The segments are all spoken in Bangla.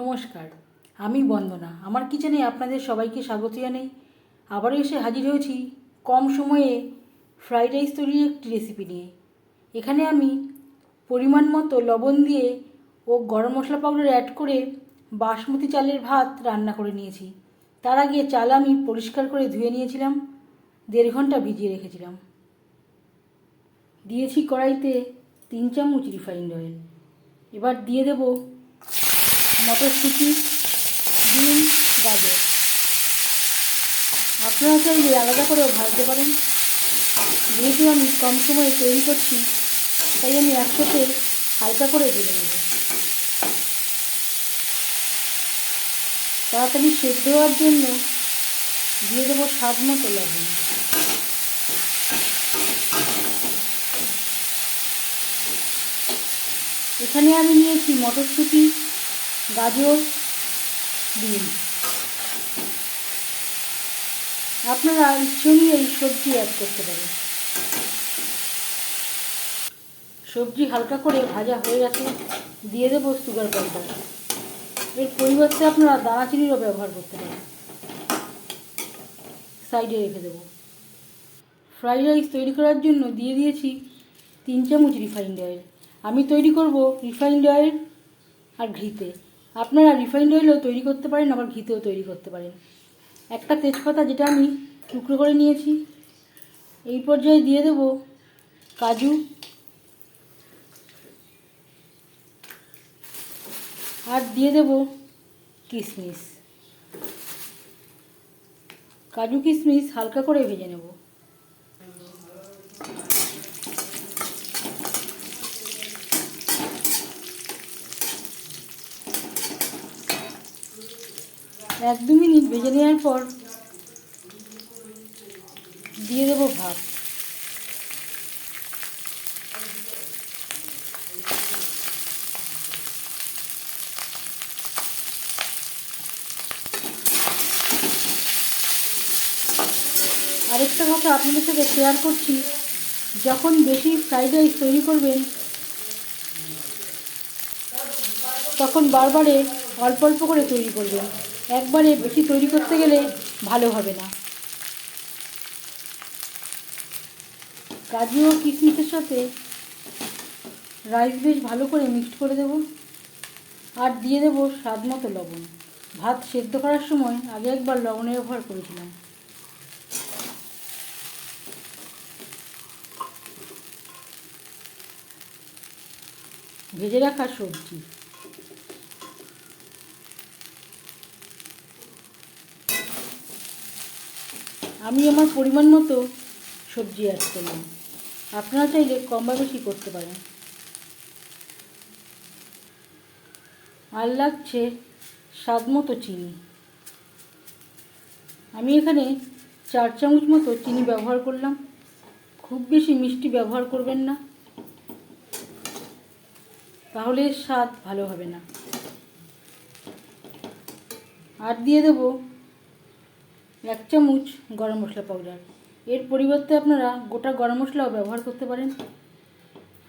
নমস্কার, আমি বন্দনা। আমার কিচেনে আপনাদের সবাইকে স্বাগত জানাই। আবারও এসে হাজির হয়েছি কম সময়ে ফ্রাইড রাইস তৈরির একটি রেসিপি নিয়ে। এখানে আমি পরিমাণ মতো লবণ দিয়ে ও গরম মশলা পাউডার অ্যাড করে বাসমতি চালের ভাত রান্না করে নিয়েছি। তার আগে চাল আমি পরিষ্কার করে ধুয়ে নিয়েছিলাম, দেড় ঘণ্টা ভিজিয়ে রেখেছিলাম। দিয়েছি কড়াইতে তিন চামচ রিফাইন্ড অয়েল এবার দিয়ে দেব মটরশুঁটি, ডিম, গাজর। আপনারা চাইলে আলাদা করেও ভাজতে পারেন। যেহেতু আমি কম সময়ে তৈরি করছি, তাই আমি একসাথে হালকা করে ভেজে নেব। তাড়াতাড়ি সেদ্ধ হওয়ার জন্য দিয়ে দেবো স্বাদ মতো লবণ। এখানে আমি নিয়েছি মটরশুঁটি গাজর ডিম আপনারা ইচ্ছে অনুযায়ী সবজি অ্যাড করতে পারেন। সবজি হালকা করে ভাজা হয়ে গেছে, দিয়ে দেবো সুগার পাউডার এর পরিবর্তে আপনারা দানাচিনিরও ব্যবহার করতে পারেন। সাইডে রেখে দেবো। ফ্রাইড রাইস তৈরি করার জন্য দিয়ে দিয়েছি তিন চামচ রিফাইন্ড অয়েল। আমি তৈরি করব রিফাইন্ড অয়েল আর ঘিতে। আপনারা রিফাইন্ড অয়েলও তৈরি করতে পারেন, আবার ঘিতেও তৈরি করতে পারেন। একটা তেজপাতা যেটা আমি টুকরো করে নিয়েছি, এই পর্যায়ে দিয়ে দেব কাজু। আর দিয়ে দেব কিশমিশ কাজু কিশমিশ হালকা করে ভেজে নেব। এক দু মিনিট ভেজে নেওয়ার পর দিয়ে দেবো ভাত। আরেকটা কথা আপনাদের সাথে শেয়ার করছি, যখন বেশি ফ্রাইড রাইস তৈরি করবেন, তখন বারবারে অল্প অল্প করে তৈরি করবেন। একবারে বেশি তৈরি করতে গেলে ভালো হবে না। কাজু ও কিশমিশের সাথে রাইস বেশ ভালো করে মিক্সড করে দেব আর দিয়ে দেবো স্বাদ মতো লবণ। ভাত সেদ্ধ করার সময় আগে একবার লবণের ব্যবহার করেছিলাম। ভেজে রাখা সবজি। আমি আমার পরিমাণ মতো সবজি অ্যাড করলাম। আপনারা চাইলে কম বা বেশি করতে পারেন। আর লাগছে স্বাদ মতো চিনি। আমি এখানে চার চামচ মতো চিনি ব্যবহার করলাম। খুব বেশি মিষ্টি ব্যবহার করবেন না। তাহলে স্বাদ ভালো হবে না। আর দিয়ে দেবো এক চামচ গরম মশলা পাউডার এর পরিবর্তে আপনারা গোটা গরম মশলাও ব্যবহার করতে পারেন।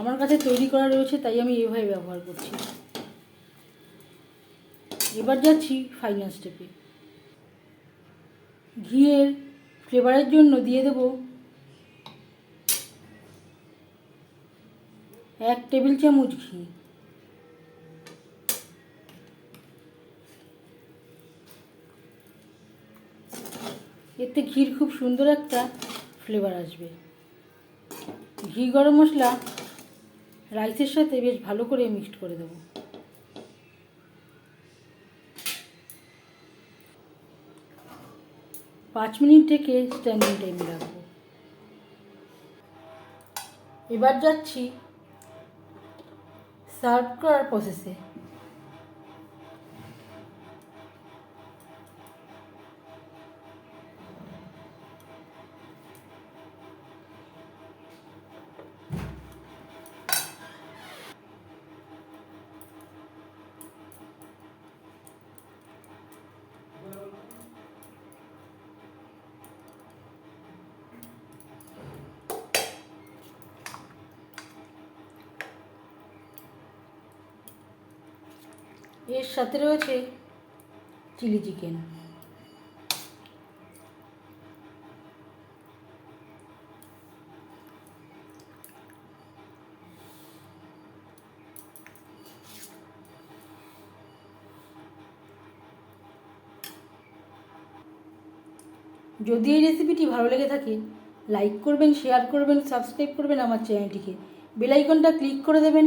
আমার কাছে তৈরি করা রয়েছে, তাই আমি এইভাবে ব্যবহার করছি। এবার যাচ্ছি ফাইনাল স্টেপে ঘিয়ের ফ্লেভারের জন্য দিয়ে দেব এক টেবিল চামচ ঘি। এতে ঘির খুব সুন্দর একটা ফ্লেভার আসবে। ঘি গরম মশলা রাইসের সাথে বেশ ভালো করে মিক্সড করে দেবো। পাঁচ মিনিট থেকে স্ট্যান্ডিং টাইমে রাখব। এবার যাচ্ছি সার্ভ করার প্রসেসে এর সাথে রয়েছে চিলি চিকেন। যদি এই রেসিপিটি ভালো লেগে থাকে লাইক করবেন শেয়ার করবেন সাবস্ক্রাইব করবেন আমার চ্যানেলটিকে বেলাইকনটা ক্লিক করে দেবেন।